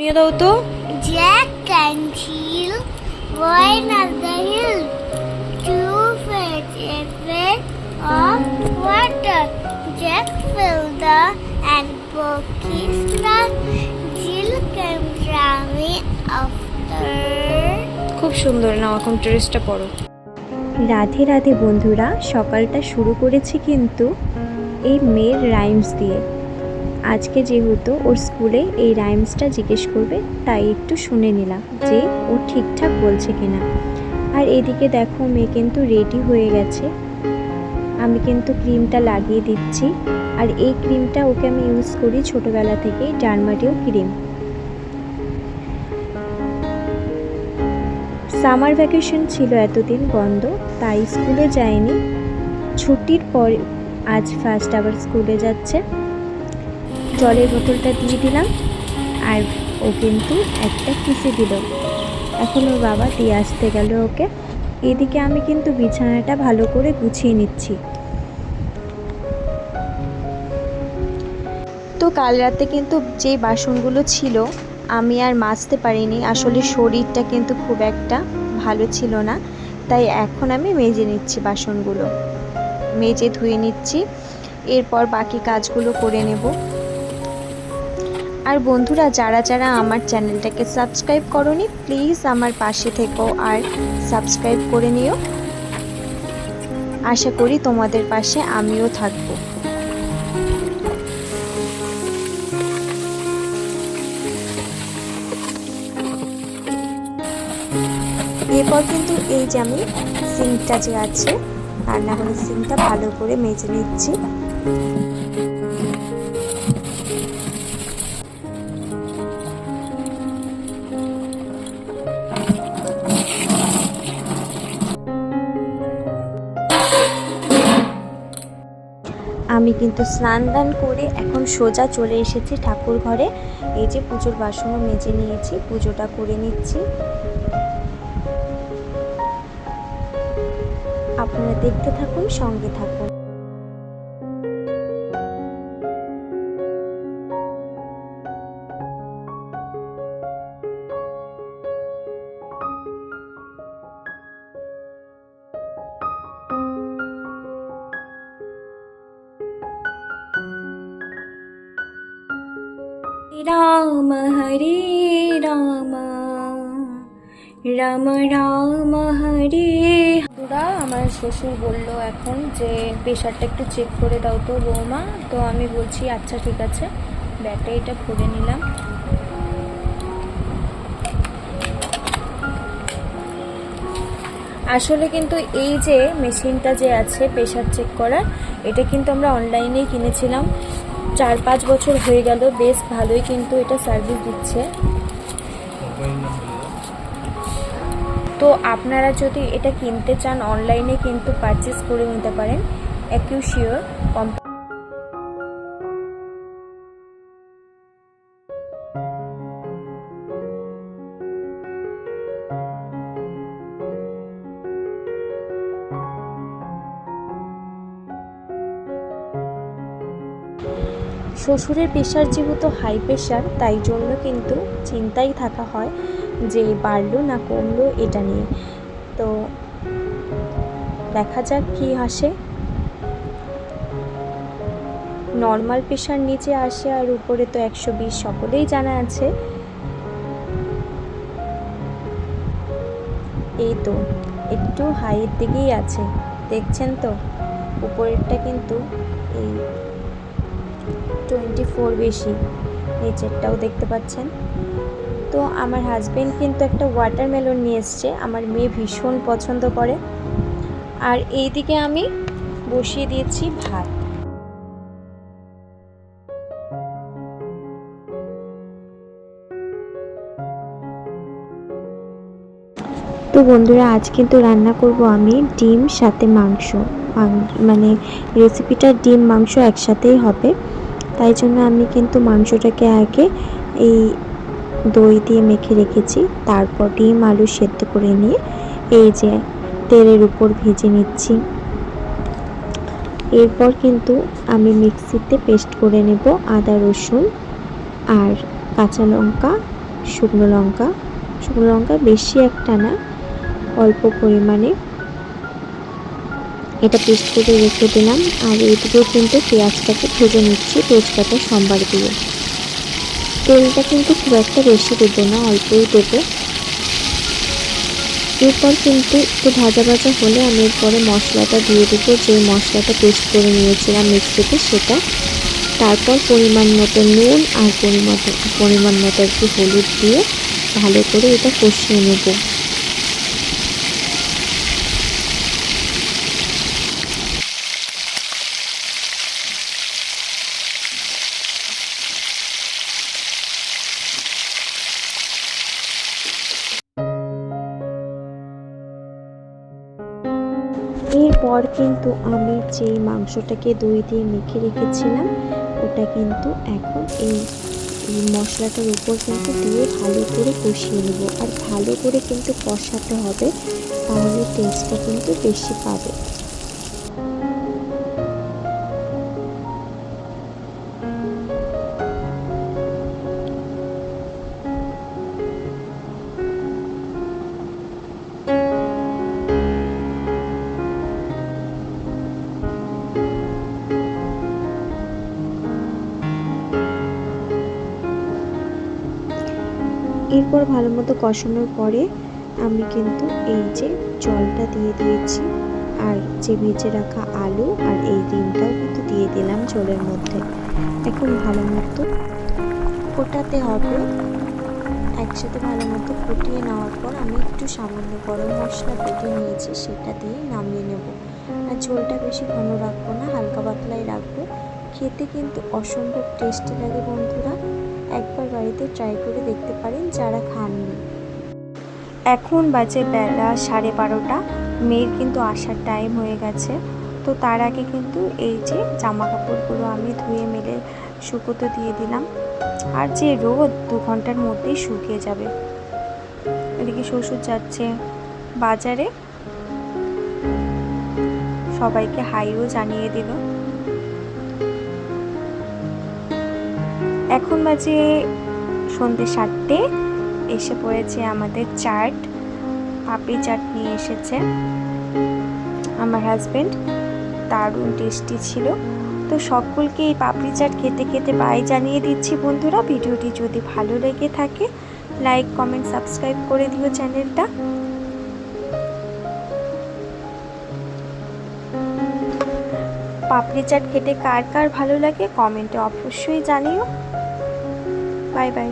নিয়ে দাও তো। Jack and Jill went hill to fetch of water Jack fell the and broke his Jill came after খুব সুন্দর। না এখন ড্রেসটা পরো। রাধে রাধে বন্ধুরা সকালটা শুরু করেছি কিন্তু এই মেয়ের রাইমস দিয়ে। আজকে যেহেতু ওর স্কুলে এই রাইমসটা জিজ্ঞেস করবে, তাই একটু শুনে নিলাম যে ও ঠিকঠাক বলছে কিনা। আর এদিকে দেখো মেয়ে কিন্তু রেডি হয়ে গেছে। আমি কিন্তু ক্রিমটা লাগিয়ে দিচ্ছি, আর এই ক্রিমটা ওকে আমি ইউজ করি ছোটোবেলা থেকেই ডার্মাটিও ক্রিম। সামার ভ্যাকেশন ছিল এতদিন বন্ধ, তাই স্কুলে যায়নি। ছুটির পর আজ ফার্স্ট আবার স্কুলে যাচ্ছে। জলের বোতলটা দিয়ে দিলাম। আর ও কিন্তু একটা কিসে দিল। এখন ওর বাবা দিয়ে আসতে গেল ওকে। এদিকে আমি কিন্তু বিছানাটা ভালো করে গুছিয়ে নিচ্ছি। তো কাল রাতে কিন্তু যে বাসনগুলো ছিল, আমি আর মাজতে পারিনি। আসলে শরীরটা কিন্তু খুব একটা ভালো ছিল না। তাই এখন আমি মেজে নিচ্ছি বাসনগুলো। মেজে ধুয়ে নিচ্ছি। এরপর বাকি কাজগুলো করে নেব। আর বন্ধুরা, যারা যারা আমার চ্যানেলটাকে সাবস্ক্রাইব করনি, প্লিজ আমার পাশে থেকো আর সাবস্ক্রাইব করে নিও। আশা করি তোমাদের পাশে আমিও থাকব। এরপর কিন্তু এই যে আমি সিঙ্কটা যে আছে রান্নাঘরের সিঙ্কটা ভালো করে মেজে নিচ্ছি। আমি কিন্তু স্নান দান করে এখন সোজা চলে এসেছি ঠাকুর ঘরে। এই যে পুজোর বাসনও মেজে নিয়েছি, পুজোটা করে নিচ্ছি। আপনারা দেখতে থাকুন, সঙ্গে থাকুন। রাম হরে রাম রাম রাম হরে দুরা আমার শ্বশুর বলল এখন যে প্রেশারটা একটু চেক করে দাও তো বৌমা। তো আমি বলছি আচ্ছা ঠিক আছে। ব্যাটারিটা ভরে নিলাম। আসলে কিন্তু এই যে মেশিনটা যে আছে, প্রেশার চেক করার, এটা কিন্তু আমরা অনলাইনেই কিনেছিলাম। চার পাঁচ বছর হয়ে গেল, বেশ ভালোই কিন্তু এটা সার্ভিস দিচ্ছে। তো আপনারা যদি এটা কিনতে চান অনলাইনে কিন্তু পারচেস করে নিতে পারেন। অ্যাকিউশিওর কোম্পানি শ্বশুরের প্রেশার যেহেতু হাই প্রেশার তাই জন্য কিন্তু চিন্তাই থাকা হয় যে বাড়লো না কমলো এটা নিয়ে। তো দেখা যাক কী আসে। নর্মাল প্রেশার নিচে আসে আর উপরে তো একশো বিশ সকলেই জানা আছে। এই তো, একটু হাইয়ের দিকেই আছে, দেখছেন তো? উপরেরটা কিন্তু এই টোয়েন্টি ফোর বেশি। নিচেরটাও দেখতে পাচ্ছেন। তো আমার হাজবেন্ড কিন্তু একটা ওয়াটারমেলন নিয়ে এসছে। আমার মেয়ে ভীষণ পছন্দ করে। আর এইদিকে আমি বসিয়ে দিয়েছি ভাত। তো বন্ধুরা, আজ কিন্তু রান্না করব আমি ডিম, সাথে মাংস। মানে রেসিপিটা ডিম, মাংস একসাথেই হবে। তাই জন্য আমি কিন্তু মাংসটাকে আগে এই দই দিয়ে মেখে রেখেছি। তারপর ডিম আলু সেদ্ধ করে নিয়ে এই যে তেলের উপর ভেজে নিচ্ছি। এরপর কিন্তু আমি মিক্সিতে পেস্ট করে নেব আদা, রসুন আর কাঁচা লঙ্কা, শুকনো লঙ্কা। শুকনো লঙ্কা বেশি একটা না, অল্প পরিমাণে এটা পেস্ট করে রেখে দিলাম আর এদিকেও কিন্তু পেঁয়াজটাকে ভেজে নিচ্ছি তেজপাতা সম্বার দিয়ে। তেলটা কিন্তু খুব একটা বেশি দেবো না, অল্পই দেবো। এরপর কিন্তু একটু ভাজা ভাজা হলে আমি এরপরে মশলাটা দিয়ে দেবো, যে মশলাটা পেস্ট করে নিয়েছিলাম মিক্সিতে সেটা। তারপর পরিমাণ মতো নুন আর পরিমাণ পরিমাণ মতো কি হলুদ দিয়ে ভালো করে এটা কষিয়ে নেব। এরপর কিন্তু আমি যেই মাংসটাকে দই দিয়ে মেখে রেখেছিলাম, ওটা কিন্তু এখন এই মশলাটার উপর কিন্তু দিয়ে ভালো করে কষিয়ে নেব। আর ভালো করে কিন্তু কষাতে হবে, তাহলে টেস্টটা কিন্তু বেশি পাবে। এরপর ভালো মতো কষানোর পরে আমি কিন্তু এই যে জলটা দিয়ে দিয়েছি আর যে ভেজে রাখা আলু আর এই ডিমটাও কিন্তু দিয়ে দিলাম ঝোলের মধ্যে। এখন ভালো মতো ফোটাতে হবে। একসাথে ভালো মতো ফুটিয়ে নেওয়ার পর আমি একটু সামান্য গরম মশলা বেটে নিয়েছি, সেটা দিয়ে নামিয়ে নেব। আর ঝোলটা বেশি ঘন রাখব না, হালকা পাতলাই রাখব। খেতে কিন্তু অসম্ভব টেস্টি লাগে বন্ধুরা। একবার বাড়িতে ট্রাই করে দেখতে পারেন যারা খাননি। এখন বাজে বেলা সাড়ে বারোটা। মেয়ের কিন্তু আসার টাইম হয়ে গেছে। তো তার আগে কিন্তু এই যে জামা কাপড়গুলো আমি ধুয়ে মেলে শুকোতে দিয়ে দিলাম। আর যে রোদ দু ঘণ্টার মধ্যেই শুকিয়ে যাবে। এদিকে শ্বশুর যাচ্ছে বাজারে। সবাইকে হাইও জানিয়ে দিল। এখন বাজে সন্ধ্যে সাতটে, এসে পড়েছে আমাদের চাট, পাপড়ি চাট নিয়ে এসেছে আমার হাজবেন্ড দারুণ টেস্টি ছিল। তো সকলকে এই পাপড়ি চাট খেতে খেতে বাই জানিয়ে দিচ্ছি বন্ধুরা। ভিডিওটি যদি ভালো লেগে থাকে লাইক কমেন্ট সাবস্ক্রাইব করে দিও চ্যানেলটা পাপড়ি চাট খেতে কার কার ভালো লাগে কমেন্টে অবশ্যই জানিও। Bye bye